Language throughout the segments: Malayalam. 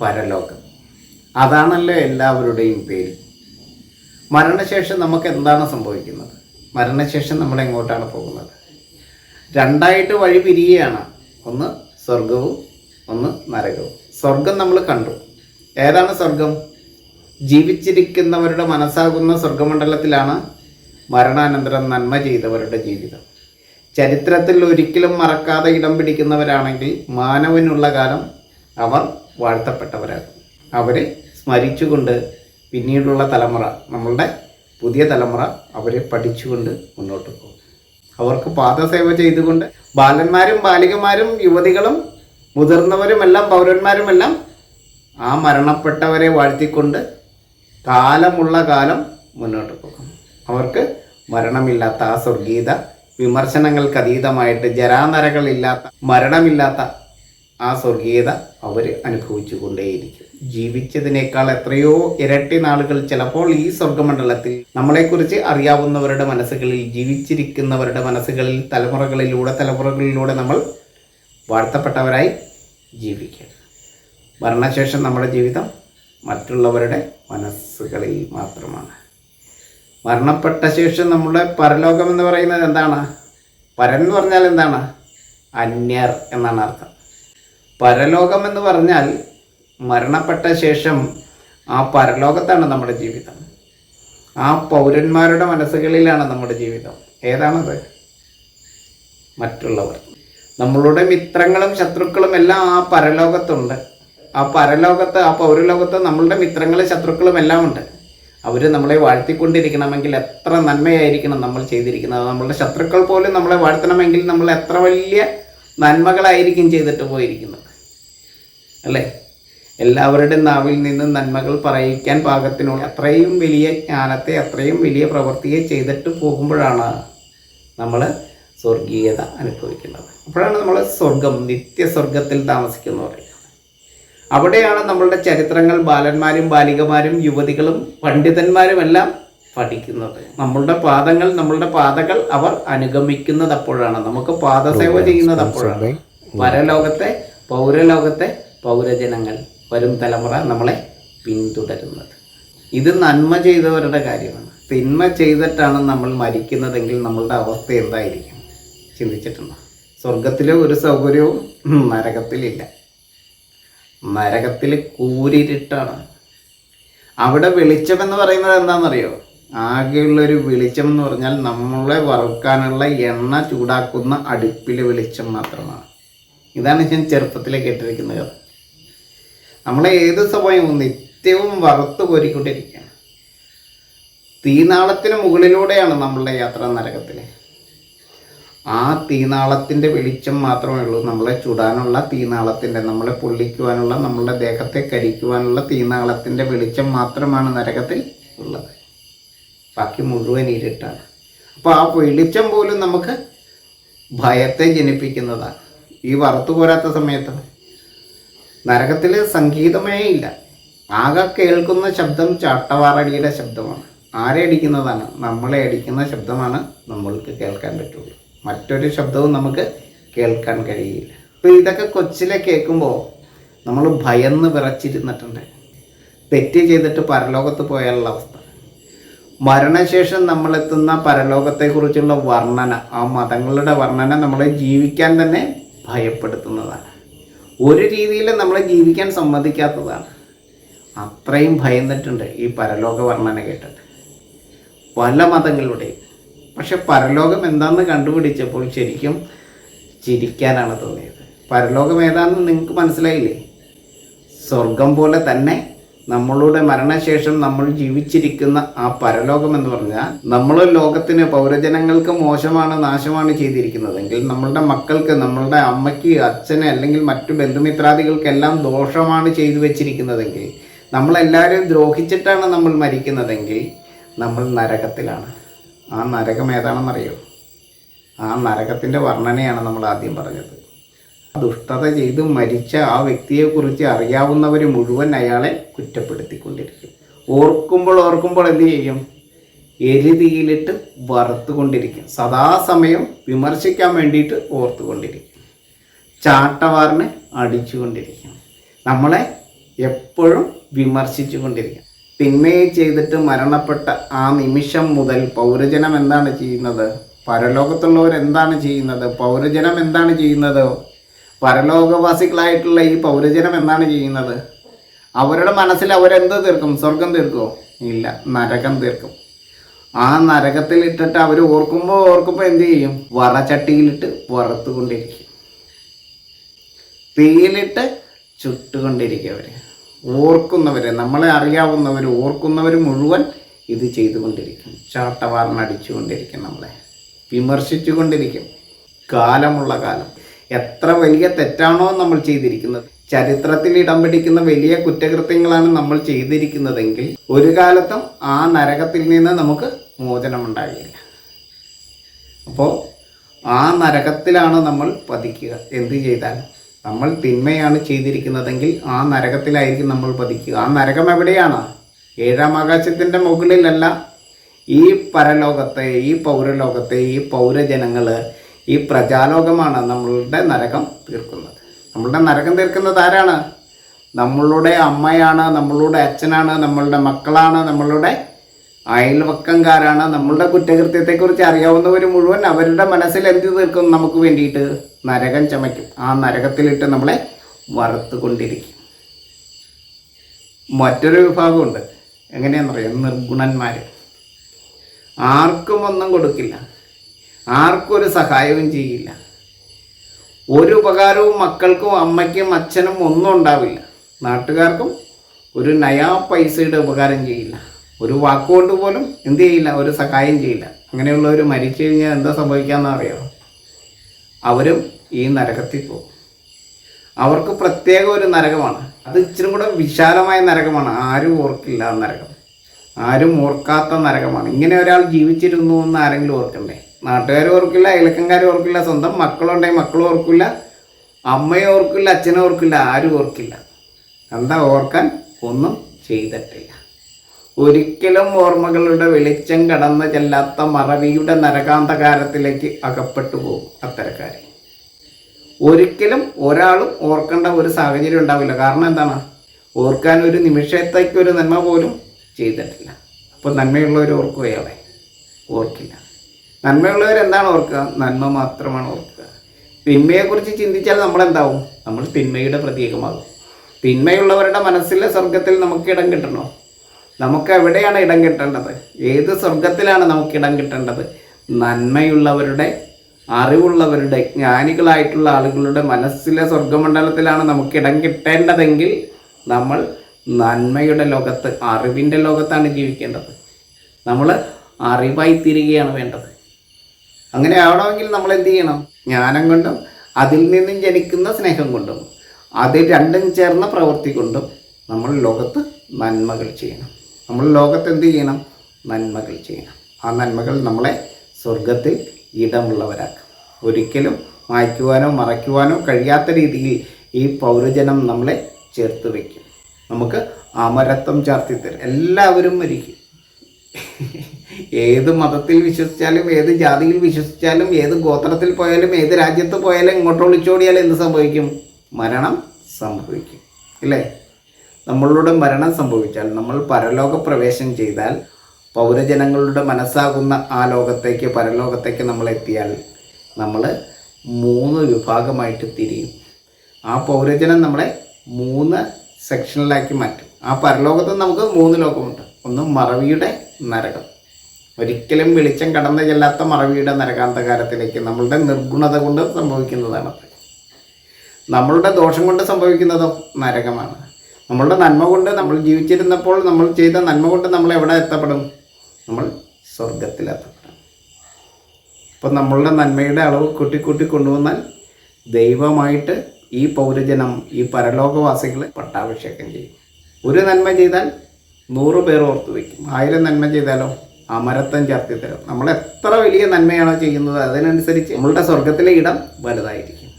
പരലോകം. അതാണല്ലോ എല്ലാവരുടെയും പേര്. മരണശേഷം നമുക്ക് എന്താണ് സംഭവിക്കുന്നത്? മരണശേഷം നമ്മൾ എങ്ങോട്ടാണ് പോകുന്നത്? രണ്ടായിട്ട് വഴി പിരിയുകയാണ്. ഒന്ന് സ്വർഗവും ഒന്ന് നരകവും. സ്വർഗം നമ്മൾ കണ്ടു. ഏതാണ് സ്വർഗം ജീവിച്ചിരിക്കുന്നവരുടെ മനസ്സാകുന്ന സ്വർഗമണ്ഡലത്തിലാണ് മരണാനന്തരം നന്മ ചെയ്തവരുടെ ജീവിതം. ചരിത്രത്തിൽ ഒരിക്കലും മറക്കാതെ ഇടം പിടിക്കുന്നവരാണെങ്കിൽ മാനവനുള്ള കാലം അവർ വാഴ്ത്തപ്പെട്ടവരാകും അവരെ സ്മരിച്ചുകൊണ്ട് പിന്നീടുള്ള തലമുറ നമ്മളുടെ പുതിയ തലമുറ അവരെ പഠിച്ചുകൊണ്ട് മുന്നോട്ട് പോകും. അവർക്ക് പാദസേവ ചെയ്തുകൊണ്ട് ബാലന്മാരും ബാലികമാരും യുവതികളും മുതിർന്നവരുമെല്ലാം പൗരന്മാരുമെല്ലാം ആ മരണപ്പെട്ടവരെ വാഴ്ത്തിക്കൊണ്ട് കാലമുള്ള കാലം മുന്നോട്ട് പോകും. അവർക്ക് മരണമില്ലാത്ത ആ സ്വർഗീത വിമർശനങ്ങൾക്ക് അതീതമായിട്ട് ജരാനരകളില്ലാത്ത മരണമില്ലാത്ത ആ സ്വർഗീയത അവർ അനുഭവിച്ചു കൊണ്ടേയിരിക്കും ജീവിച്ചതിനേക്കാൾ എത്രയോ ഇരട്ടി നാളുകൾ ചിലപ്പോൾ ഈ സ്വർഗമണ്ഡലത്തിൽ നമ്മളെക്കുറിച്ച് അറിയാവുന്നവരുടെ മനസ്സുകളിൽ ജീവിച്ചിരിക്കുന്നവരുടെ മനസ്സുകളിൽ തലമുറകളിലൂടെ തലമുറകളിലൂടെ നമ്മൾ വാഴ്ത്തപ്പെട്ടവരായി ജീവിക്കുക മരണശേഷം നമ്മുടെ ജീവിതം മറ്റുള്ളവരുടെ മനസ്സുകളിൽ മാത്രമാണ്. മരണപ്പെട്ട ശേഷം നമ്മുടെ പരലോകം എന്ന് പറയുന്നത് എന്താണ്? പരൻ എന്ന് പറഞ്ഞാൽ എന്താണ്? അന്യർ എന്നാണ് അർത്ഥം. പരലോകം എന്ന് പറഞ്ഞാൽ മരണപ്പെട്ട ശേഷം ആ പരലോകത്താണ് നമ്മുടെ ജീവിതം. ആ പൗരന്മാരുടെ മനസ്സുകളിലാണ് നമ്മുടെ ജീവിതം. ഏതാണത്? മറ്റുള്ളവർ. നമ്മളുടെ മിത്രങ്ങളും ശത്രുക്കളും എല്ലാം ആ പരലോകത്തുണ്ട്. ആ പരലോകത്ത് ആ പൗരലോകത്ത് നമ്മളുടെ മിത്രങ്ങളും ശത്രുക്കളും എല്ലാം ഉണ്ട്. അവർ നമ്മളെ വാഴ്ത്തിക്കൊണ്ടിരിക്കണമെങ്കിൽ എത്ര നന്മയായിരിക്കണം നമ്മൾ ചെയ്തിരിക്കുന്നത്. നമ്മളുടെ ശത്രുക്കൾ പോലും നമ്മളെ വാഴ്ത്തണമെങ്കിൽ നമ്മൾ എത്ര വലിയ നന്മകളായിരിക്കും ചെയ്തിട്ട് പോയിരിക്കുന്നത്. അല്ലേ? എല്ലാവരുടെയും നാവിൽ നിന്ന് നന്മകൾ പറയിക്കാൻ പാകത്തിനുള്ള അത്രയും വലിയ ജ്ഞാനത്തെ അത്രയും വലിയ പ്രവൃത്തിയെ ചെയ്തിട്ട് പോകുമ്പോഴാണ് നമ്മൾ സ്വർഗീയത അനുഭവിക്കുന്നത്. അപ്പോഴാണ് നമ്മൾ സ്വർഗം നിത്യസ്വർഗത്തിൽ താമസിക്കുന്നു പറയുന്നത്. അവിടെയാണ് നമ്മളുടെ ചരിത്രങ്ങൾ ബാലന്മാരും ബാലികമാരും യുവതികളും പണ്ഡിതന്മാരും എല്ലാം പഠിക്കുന്നത്. നമ്മളുടെ പാദങ്ങൾ നമ്മളുടെ പാതകൾ അവർ അനുഗമിക്കുന്നത് അപ്പോഴാണ്. നമുക്ക് പാദസേവ ചെയ്യുന്നത് അപ്പോഴാണ്. പരലോകത്തെ പൗരലോകത്തെ പൗരജനങ്ങൾ വരും തലമുറ നമ്മളെ പിന്തുടരുന്നത്. ഇത് നന്മ ചെയ്തവരുടെ കാര്യമാണ്. തിന്മ ചെയ്തിട്ടാണ് നമ്മൾ മരിക്കുന്നതെങ്കിൽ നമ്മളുടെ അവസ്ഥ എന്തായിരിക്കും? ചിന്തിച്ചിട്ടുണ്ടോ? സ്വർഗത്തിലെ ഒരു സൗകര്യവും നരകത്തിലില്ല. നരകത്തിൽ കൂരിരുട്ടാണ്. അവിടെ വെളിച്ചം എന്ന് പറയുന്നത് എന്താണെന്നറിയോ? ആകെയുള്ളൊരു വെളിച്ചം എന്ന് പറഞ്ഞാൽ നമ്മളെ വറുക്കാനുള്ള എണ്ണ ചൂടാക്കുന്ന അടുപ്പിലെ വെളിച്ചം മാത്രമാണ്. ഇതാണ് ഞാൻ ചെറുപ്പത്തിൽ കേട്ടിരിക്കുന്ന കഥ നമ്മളെ ഏത് സമയവും നിത്യവും വറുത്ത് കോരിക്കൊണ്ടിരിക്കുകയാണ്. തീനാളത്തിന് മുകളിലൂടെയാണ് നമ്മളുടെ യാത്ര നരകത്തിൽ ആ തീനാളത്തിന്റെ വെളിച്ചം മാത്രമേ ഉള്ളൂ. നമ്മളെ ചുടാനുള്ള തീനാളത്തിന്റെ നമ്മളെ പൊള്ളിക്കുവാനുള്ള നമ്മളുടെ ദേഹത്തെ കരിക്കുവാനുള്ള തീനാളത്തിന്റെ വെളിച്ചം മാത്രമാണ് നരകത്തിൽ ഉള്ളത്. ബാക്കി മുഴുവൻ ഇരുട്ടാണ്. അപ്പോൾ ആ വെളിച്ചം പോലും നമുക്ക് ഭയത്തെ ജനിപ്പിക്കുന്നതാണ്. ഈ വറുത്തു പോരാത്ത സമയത്ത് നരകത്തിൽ സംഗീതമേ ഇല്ല. ആകെ കേൾക്കുന്ന ശബ്ദം ചാട്ടവാറടിയുടെ ശബ്ദമാണ്. ആരെ അടിക്കുന്നതാണ്? നമ്മളെ അടിക്കുന്ന ശബ്ദമാണ് നമ്മൾക്ക് കേൾക്കാൻ പറ്റുള്ളൂ. മറ്റൊരു ശബ്ദവും നമുക്ക് കേൾക്കാൻ കഴിയില്ല. അപ്പോൾ ഇതൊക്കെ കൊച്ചിലെ കേൾക്കുമ്പോൾ നമ്മൾ ഭയന്ന് വിറച്ചിരുന്നിട്ടുണ്ട്. തെറ്റ് ചെയ്തിട്ട് പരലോകത്ത് പോയാലുള്ള അവസ്ഥ. മരണശേഷം നമ്മളെത്തുന്ന പരലോകത്തെക്കുറിച്ചുള്ള വർണന ആ മതങ്ങളുടെ വർണന നമ്മളെ ജീവിക്കാൻ തന്നെ ഭയപ്പെടുത്തുന്നതാണ്. ഒരു രീതിയിൽ നമ്മളെ ജീവിക്കാൻ സമ്മതിക്കാത്തതാണ്. അത്രയും ഭയന്നിട്ടുണ്ട് ഈ പരലോക വർണന കേട്ടിട്ട് പല മതങ്ങളുടെയും. പക്ഷെ പരലോകം എന്താണെന്ന് കണ്ടുപിടിച്ചപ്പോൾ ശരിക്കും ചിരിക്കാനാണ് തോന്നിയത്. പരലോകം ഏതാണെന്ന് നിങ്ങൾക്ക് മനസ്സിലായില്ലേ? സ്വർഗം പോലെ തന്നെ നമ്മളുടെ മരണശേഷം നമ്മൾ ജീവിച്ചിരിക്കുന്ന ആ പരലോകം എന്ന് പറഞ്ഞാൽ നമ്മൾ ലോകത്തിന് പൗരജനങ്ങൾക്ക് മോശമാണ് നാശമാണ് ചെയ്തിരിക്കുന്നതെങ്കിൽ നമ്മളുടെ മക്കൾക്ക് നമ്മളുടെ അമ്മയ്ക്ക് അച്ഛന് അല്ലെങ്കിൽ മറ്റു ബന്ധുമിത്രാദികൾക്കെല്ലാം ദോഷമാണ് ചെയ്തു വെച്ചിരിക്കുന്നതെങ്കിൽ നമ്മളെല്ലാവരും ദ്രോഹിച്ചിട്ടാണ് നമ്മൾ മരിക്കുന്നതെങ്കിൽ നമ്മൾ നരകത്തിലാണ്. ആ നരകം ഏതാണെന്നറിയോ? ആ നരകത്തിന്റെ വർണനയാണ് നമ്മൾ ആദ്യം പറഞ്ഞത്. ദുഷ്ടത ചെയ്ത് മരിച്ച ആ വ്യക്തിയെക്കുറിച്ച് അറിയാവുന്നവർ മുഴുവൻ അയാളെ കുറ്റപ്പെടുത്തിക്കൊണ്ടിരിക്കും. ഓർക്കുമ്പോൾ ഓർക്കുമ്പോൾ എന്ത് ചെയ്യും? എരുതിയിലിട്ട് വറുത്തുകൊണ്ടിരിക്കും. സദാസമയം വിമർശിക്കാൻ വേണ്ടിയിട്ട് ഓർത്തുകൊണ്ടിരിക്കും. ചാട്ടവാറിന് അടിച്ചുകൊണ്ടിരിക്കും. നമ്മളെ എപ്പോഴും വിമർശിച്ചു കൊണ്ടിരിക്കും തിന്മയെ ചെയ്തിട്ട് മരണപ്പെട്ട ആ നിമിഷം മുതൽ പൗരജനം എന്താണ് ചെയ്യുന്നത്? പരലോകത്തുള്ളവർ എന്താണ് ചെയ്യുന്നത്? പൗരജനം എന്താണ് ചെയ്യുന്നത്? പരലോകവാസികളായിട്ടുള്ള ഈ പൗരജനം എന്താണ് ചെയ്യുന്നത്? അവരുടെ മനസ്സിൽ അവരെന്ത് തീർക്കും? സ്വർഗം തീർക്കുമോ ഇല്ല നരകം തീർക്കും. ആ നരകത്തിൽ ഇട്ടിട്ട് അവർ ഓർക്കുമ്പോൾ ഓർക്കുമ്പോൾ എന്ത് ചെയ്യും? വറചട്ടിയിലിട്ട് വറുത്തുകൊണ്ടിരിക്കും. തീയിലിട്ട് ചുട്ടുകൊണ്ടിരിക്കും അവർ ഓർക്കുന്നവരെ നമ്മളെ അറിയാവുന്നവർ ഓർക്കുന്നവർ മുഴുവൻ ഇത് ചെയ്തുകൊണ്ടിരിക്കും. ചാട്ടവാറിനടിച്ചുകൊണ്ടിരിക്കും നമ്മളെ. വിമർശിച്ചുകൊണ്ടിരിക്കും. കാലമുള്ള കാലം. എത്ര വലിയ തെറ്റാണോ നമ്മൾ ചെയ്തിരിക്കുന്നത്. ചരിത്രത്തിൽ ഇടം പിടിക്കുന്ന വലിയ കുറ്റകൃത്യങ്ങളാണ് നമ്മൾ ചെയ്തിരിക്കുന്നതെങ്കിൽ ഒരു കാലത്തും ആ നരകത്തിൽ നിന്ന് നമുക്ക് മോചനമുണ്ടാകില്ല അപ്പോൾ ആ നരകത്തിലാണ് നമ്മൾ പതിക്കുക. എന്ത് ചെയ്താലും നമ്മൾ തിന്മയാണ് ചെയ്തിരിക്കുന്നതെങ്കിൽ ആ നരകത്തിലായിരിക്കും നമ്മൾ പതിക്കുക. ആ നരകം എവിടെയാണ്? ഏഴാം ആകാശത്തിന്റെ മുകളിലല്ല. ഈ പരലോകത്തെ ഈ പൗരലോകത്തെ ഈ പൗരജനങ്ങൾ ഈ പ്രജാലോകമാണ് നമ്മളുടെ നരകം തീർക്കുന്നത്. നമ്മളുടെ നരകം തീർക്കുന്നത് ആരാണ്? നമ്മളുടെ അമ്മയാണ് നമ്മളുടെ അച്ഛനാണ് നമ്മളുടെ മക്കളാണ് നമ്മളുടെ അയൽവക്കംകാരാണ്. നമ്മളുടെ കുറ്റകൃത്യത്തെക്കുറിച്ച് അറിയാവുന്നവർ മുഴുവൻ അവരുടെ മനസ്സിൽ എന്ത് തീർക്കും നമുക്ക് വേണ്ടിയിട്ട്? നരകം ചമയ്ക്കും. ആ നരകത്തിലിട്ട് നമ്മളെ വറുത്തുകൊണ്ടിരിക്കും. മറ്റൊരു വിഭാഗമുണ്ട്. എങ്ങനെയാണെന്നറിയാം? നിർഗുണന്മാർ ആർക്കും ഒന്നും കൊടുക്കില്ല. ആർക്കും ഒരു സഹായവും ചെയ്യില്ല. ഒരു ഉപകാരവും മക്കൾക്കും അമ്മയ്ക്കും അച്ഛനും ഒന്നും ഉണ്ടാവില്ല. നാട്ടുകാർക്കും ഒരു നയാ പൈസയുടെ ഉപകാരം ചെയ്യില്ല. ഒരു വാക്കുകൊണ്ട് പോലും എന്ത് ചെയ്യില്ല ഒരു സഹായം ചെയ്യില്ല. അങ്ങനെയുള്ളവർ മരിച്ചു കഴിഞ്ഞാൽ എന്താ സംഭവിക്കാമെന്ന് അറിയാമോ അവരും ഈ നരകത്തിൽ പോകും. അവർക്ക് പ്രത്യേക ഒരു നരകമാണ്. അത് ഇച്ചിരി കൂടെ വിശാലമായ നരകമാണ്. ആരും ഓർക്കില്ല നരകം. ആരും ഓർക്കാത്ത നരകമാണ്. ഇങ്ങനെ ഒരാൾ ജീവിച്ചിരുന്നു എന്ന് ആരെങ്കിലും ഓർക്കണ്ടേ? നാട്ടുകാർ ഓർക്കില്ല അയലക്കംകാർ ഓർക്കില്ല സ്വന്തം മക്കളുണ്ടെങ്കിൽ മക്കളും ഓർക്കില്ല അമ്മയെ ഓർക്കില്ല അച്ഛനെ ഓർക്കില്ല ആരും ഓർക്കില്ല. എന്താ ഓർക്കാൻ? ഒന്നും ചെയ്തിട്ടില്ല. ഒരിക്കലും ഓർമ്മകളുടെ വെളിച്ചം കടന്നു ചെല്ലാത്ത മറവിയുടെ നരകാന്തകാരത്തിലേക്ക് അകപ്പെട്ടു പോകും അത്തരക്കാർ ഒരിക്കലും ഒരാളും ഓർക്കേണ്ട ഒരു സാഹചര്യം ഉണ്ടാവില്ല. കാരണം എന്താണ്? ഓർക്കാൻ ഒരു നിമിഷത്തേക്ക് ഒരു നന്മ പോലും ചെയ്തിട്ടില്ല. അപ്പോൾ നന്മയുള്ളവർ ഓർക്കുകയാളെ ഓർക്കില്ല. നന്മയുള്ളവർ എന്താണ് ഓർക്കുക? നന്മ മാത്രമാണ് ഓർക്കുക. തിന്മയെക്കുറിച്ച് ചിന്തിച്ചാൽ നമ്മൾ എന്താവും നമ്മൾ തിന്മയുടെ പ്രതീകമാകും. തിന്മയുള്ളവരുടെ മനസ്സിലെ സ്വർഗത്തിൽ നമുക്ക് ഇടം കിട്ടണോ? നമുക്ക് എവിടെയാണ് ഇടം കിട്ടേണ്ടത്? ഏത് സ്വർഗത്തിലാണ് നമുക്ക് ഇടം കിട്ടേണ്ടത്? നന്മയുള്ളവരുടെ അറിവുള്ളവരുടെ ജ്ഞാനികളായിട്ടുള്ള ആളുകളുടെ മനസ്സിലെ സ്വർഗമണ്ഡലത്തിലാണ് നമുക്ക് ഇടം കിട്ടേണ്ടതെങ്കിൽ നമ്മൾ നന്മയുടെ ലോകത്ത് അറിവിന്റെ ലോകത്താണ് ജീവിക്കേണ്ടത്. നമ്മൾ അറിവായി തീരുകയാണ് വേണ്ടത്. അങ്ങനെ ആവണമെങ്കിൽ നമ്മൾ എന്ത് ചെയ്യണം? ജ്ഞാനം കൊണ്ടും അതിൽ നിന്നും ജനിക്കുന്ന സ്നേഹം കൊണ്ടും അത് രണ്ടും ചേർന്ന പ്രവൃത്തി കൊണ്ടും നമ്മൾ ലോകത്ത് നന്മകൾ ചെയ്യണം. നമ്മൾ ലോകത്ത് എന്ത് ചെയ്യണം? നന്മകൾ ചെയ്യണം. ആ നന്മകൾ നമ്മളെ സ്വർഗത്തിൽ ഇടമുള്ളവരാക്കും. ഒരിക്കലും മായ്ക്കുവാനോ മറയ്ക്കുവാനോ കഴിയാത്ത രീതിയിൽ ഈ പൗരജനം നമ്മളെ ചേർത്ത് വയ്ക്കും. നമുക്ക് അമരത്വം ചാർത്തി തരും. എല്ലാവരും മരിക്കും. ഏത് മതത്തിൽ വിശ്വസിച്ചാലും ഏത് ജാതിയിൽ വിശ്വസിച്ചാലും ഏത് ഗോത്രത്തിൽ പോയാലും ഏത് രാജ്യത്ത് പോയാലും ഇങ്ങോട്ട് ഒളിച്ചോടിയാലും എന്ത് സംഭവിക്കും? മരണം സംഭവിക്കും. ഇല്ലേ നമ്മളുടെ മരണം സംഭവിച്ചാൽ നമ്മൾ പരലോക പ്രവേശം ചെയ്താൽ പൗരജനങ്ങളുടെ മനസ്സാകുന്ന ആ ലോകത്തേക്ക് പരലോകത്തേക്ക് നമ്മൾ എത്തിയാൽ നമ്മൾ മൂന്ന് വിഭാഗമായിട്ട് തിരിയും. ആ പൗരജനം നമ്മളെ മൂന്ന് സെക്ഷനിലാക്കി മാറ്റും. ആ പരലോകത്ത് നമുക്ക് മൂന്ന് ലോകമുണ്ട്. ഒന്ന് മറവിയുടെ നരകം. ഒരിക്കലും വെളിച്ചം കടന്നു ചെല്ലാത്ത മറവിയുടെ നരകാന്തകാരത്തിലേക്ക് നമ്മളുടെ നിർഗുണത കൊണ്ട് സംഭവിക്കുന്നതാണ് നമ്മളുടെ ദോഷം കൊണ്ട് സംഭവിക്കുന്നതോ നരകമാണ്. നമ്മളുടെ നന്മ കൊണ്ട് നമ്മൾ ജീവിച്ചിരുന്നപ്പോൾ നമ്മൾ ചെയ്ത നന്മ കൊണ്ട് നമ്മൾ എവിടെ എത്തപ്പെടും? നമ്മൾ സ്വർഗത്തിലെത്തപ്പെടും അപ്പോൾ അപ്പം നമ്മളുടെ നന്മയുടെ അളവ് കൂട്ടി കൂട്ടി കൊണ്ടുവന്നാൽ ദൈവമായിട്ട് ഈ പൗരജനം ഈ പരലോകവാസികളെ പട്ടാഭിഷേകം ചെയ്യും. ഒരു നന്മ ചെയ്താൽ നൂറ് പേർ ഓർത്തു വയ്ക്കും. ആയിരം നന്മ ചെയ്താലോ? അമരത്വം ചേർത്തി തരും. നമ്മൾ എത്ര വലിയ നന്മയാണോ ചെയ്യുന്നത് അതിനനുസരിച്ച് നമ്മളുടെ സ്വർഗത്തിലെ ഇടം വലുതായിരിക്കും.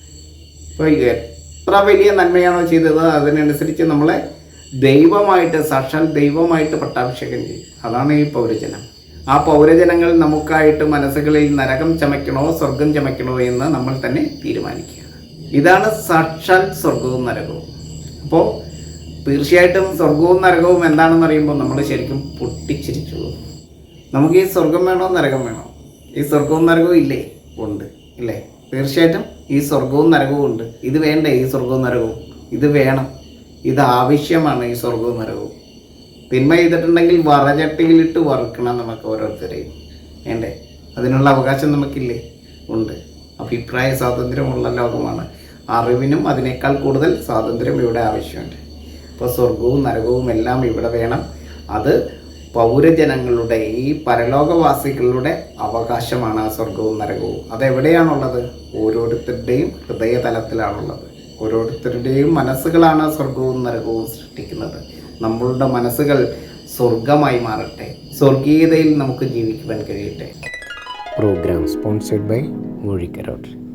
ഇപ്പോൾ എത്ര വലിയ നന്മയാണോ ചെയ്തത് അതിനനുസരിച്ച് നമ്മളെ ദൈവമായിട്ട് സാക്ഷാൽ ദൈവമായിട്ട് പട്ടാഭിഷേകം ചെയ്യും. അതാണ് ഈ പൗരജനം. ആ പൗരജനങ്ങൾ നമുക്കായിട്ട് മനസ്സുകളിൽ നരകം ചമയ്ക്കണോ സ്വർഗം ചമയ്ക്കണോ എന്ന് നമ്മൾ തന്നെ തീരുമാനിക്കുക ഇതാണ് സാക്ഷാൽ സ്വർഗവും നരകവും. അപ്പോൾ തീർച്ചയായിട്ടും സ്വർഗവും നരകവും എന്താണെന്ന് അറിയുമ്പോൾ നമ്മൾ ശരിക്കും പൊട്ടിച്ചിരിച്ചു. നമുക്ക് ഈ സ്വർഗം വേണോ നരകം വേണോ? ഈ സ്വർഗവും നരകവും ഇല്ലേ? ഉണ്ട് ഇല്ലേ? തീർച്ചയായിട്ടും ഈ സ്വർഗവും നരകവും ഉണ്ട്. ഇത് വേണ്ടേ ഈ സ്വർഗവും നരകവും. ഇത് വേണം. ഇത് ആവശ്യമാണ് ഈ സ്വർഗവും നരകവും. തിന്മ ചെയ്തിട്ടുണ്ടെങ്കിൽ വറചട്ടിയിലിട്ട് വറുക്കണം നമുക്ക് ഓരോരുത്തരെയും. വേണ്ടേ? അതിനുള്ള അവകാശം നമുക്കില്ലേ? ഉണ്ട്. അഭിപ്രായ സ്വാതന്ത്ര്യമുള്ള ലോകമാണ്. അറിവിനും അതിനേക്കാൾ കൂടുതൽ സ്വാതന്ത്ര്യം ഇവിടെ ആവശ്യമുണ്ട്. അപ്പോൾ സ്വർഗവും നരകവും എല്ലാം ഇവിടെ വേണം. അത് പൗരജനങ്ങളുടെ ഈ പരലോകവാസികളുടെ അവകാശമാണ് ആ സ്വർഗവും നരകവും. അതെവിടെയാണുള്ളത്? ഓരോരുത്തരുടെയും ഹൃദയതലത്തിലാണുള്ളത്. ഓരോരുത്തരുടെയും മനസ്സുകളാണ് സ്വർഗവും നരകവും സൃഷ്ടിക്കുന്നത്. നമ്മളുടെ മനസ്സുകൾ സ്വർഗമായി മാറട്ടെ. സ്വർഗീയതയിൽ നമുക്ക് ജീവിക്കുവാൻ കഴിയട്ടെ. Programme sponsored by Murikarote.